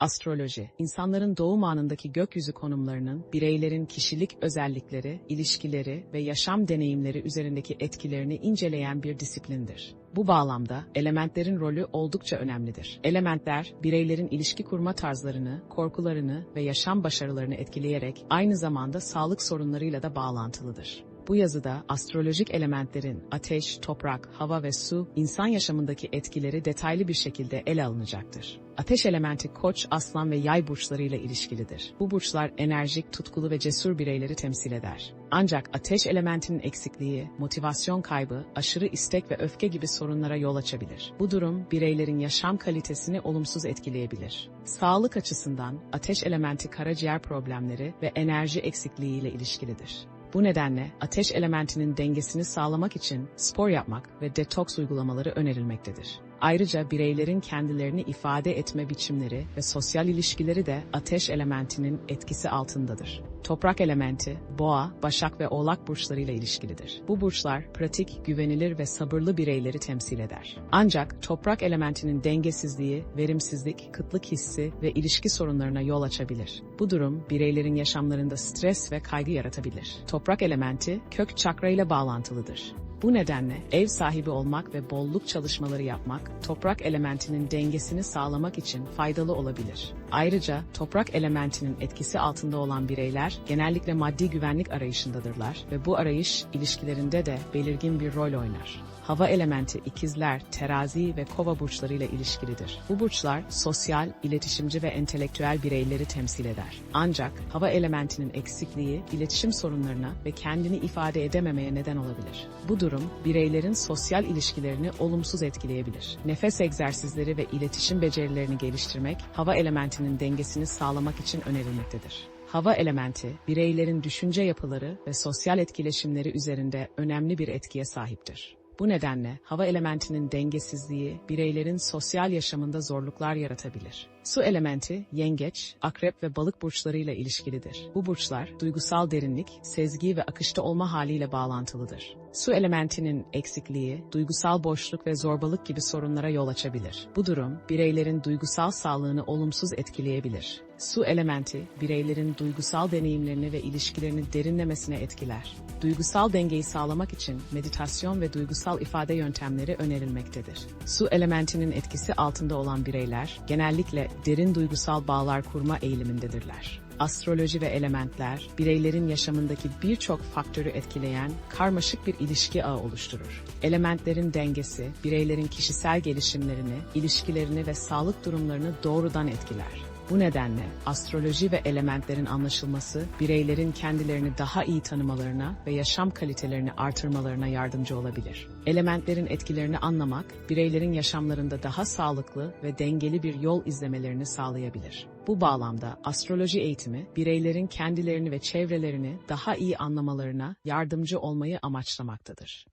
Astroloji, insanların doğum anındaki gökyüzü konumlarının, bireylerin kişilik özellikleri, ilişkileri ve yaşam deneyimleri üzerindeki etkilerini inceleyen bir disiplindir. Bu bağlamda elementlerin rolü oldukça önemlidir. Elementler, bireylerin ilişki kurma tarzlarını, korkularını ve yaşam başarılarını etkileyerek aynı zamanda sağlık sorunlarıyla da bağlantılıdır. Bu yazıda astrolojik elementlerin ateş, toprak, hava ve su insan yaşamındaki etkileri detaylı bir şekilde ele alınacaktır. Ateş elementi koç, aslan ve yay burçlarıyla ilişkilidir. Bu burçlar enerjik, tutkulu ve cesur bireyleri temsil eder. Ancak ateş elementinin eksikliği, motivasyon kaybı, aşırı istek ve öfke gibi sorunlara yol açabilir. Bu durum bireylerin yaşam kalitesini olumsuz etkileyebilir. Sağlık açısından ateş elementi karaciğer problemleri ve enerji eksikliğiyle ilişkilidir. Bu nedenle ateş elementinin dengesini sağlamak için spor yapmak ve detoks uygulamaları önerilmektedir. Ayrıca bireylerin kendilerini ifade etme biçimleri ve sosyal ilişkileri de ateş elementinin etkisi altındadır. Toprak elementi, boğa, başak ve oğlak burçlarıyla ilişkilidir. Bu burçlar pratik, güvenilir ve sabırlı bireyleri temsil eder. Ancak toprak elementinin dengesizliği, verimsizlik, kıtlık hissi ve ilişki sorunlarına yol açabilir. Bu durum bireylerin yaşamlarında stres ve kaygı yaratabilir. Toprak elementi kök çakra ile bağlantılıdır. Bu nedenle ev sahibi olmak ve bolluk çalışmaları yapmak, toprak elementinin dengesini sağlamak için faydalı olabilir. Ayrıca toprak elementinin etkisi altında olan bireyler genellikle maddi güvenlik arayışındadırlar ve bu arayış ilişkilerinde de belirgin bir rol oynar. Hava elementi ikizler, terazi ve kova burçlarıyla ilişkilidir. Bu burçlar sosyal, iletişimci ve entelektüel bireyleri temsil eder. Ancak hava elementinin eksikliği iletişim sorunlarına ve kendini ifade edememeye neden olabilir. Bu durum bireylerin sosyal ilişkilerini olumsuz etkileyebilir. Nefes egzersizleri ve iletişim becerilerini geliştirmek hava elementinin dengesini sağlamak için önerilmektedir. Hava elementi, bireylerin düşünce yapıları ve sosyal etkileşimleri üzerinde önemli bir etkiye sahiptir. Bu nedenle hava elementinin dengesizliği bireylerin sosyal yaşamında zorluklar yaratabilir. Su elementi, yengeç, akrep ve balık burçlarıyla ilişkilidir. Bu burçlar duygusal derinlik, sezgi ve akışta olma haliyle bağlantılıdır. Su elementinin eksikliği, duygusal boşluk ve zorbalık gibi sorunlara yol açabilir. Bu durum bireylerin duygusal sağlığını olumsuz etkileyebilir. Su elementi, bireylerin duygusal deneyimlerini ve ilişkilerini derinlemesine etkiler. Duygusal dengeyi sağlamak için meditasyon ve duygusal ifade yöntemleri önerilmektedir. Su elementinin etkisi altında olan bireyler genellikle derin duygusal bağlar kurma eğilimindedirler. Astroloji ve elementler, bireylerin yaşamındaki birçok faktörü etkileyen karmaşık bir ilişki ağı oluşturur. Elementlerin dengesi, bireylerin kişisel gelişimlerini, ilişkilerini ve sağlık durumlarını doğrudan etkiler. Bu nedenle astroloji ve elementlerin anlaşılması bireylerin kendilerini daha iyi tanımalarına ve yaşam kalitelerini artırmalarına yardımcı olabilir. Elementlerin etkilerini anlamak bireylerin yaşamlarında daha sağlıklı ve dengeli bir yol izlemelerini sağlayabilir. Bu bağlamda astroloji eğitimi bireylerin kendilerini ve çevrelerini daha iyi anlamalarına yardımcı olmayı amaçlamaktadır.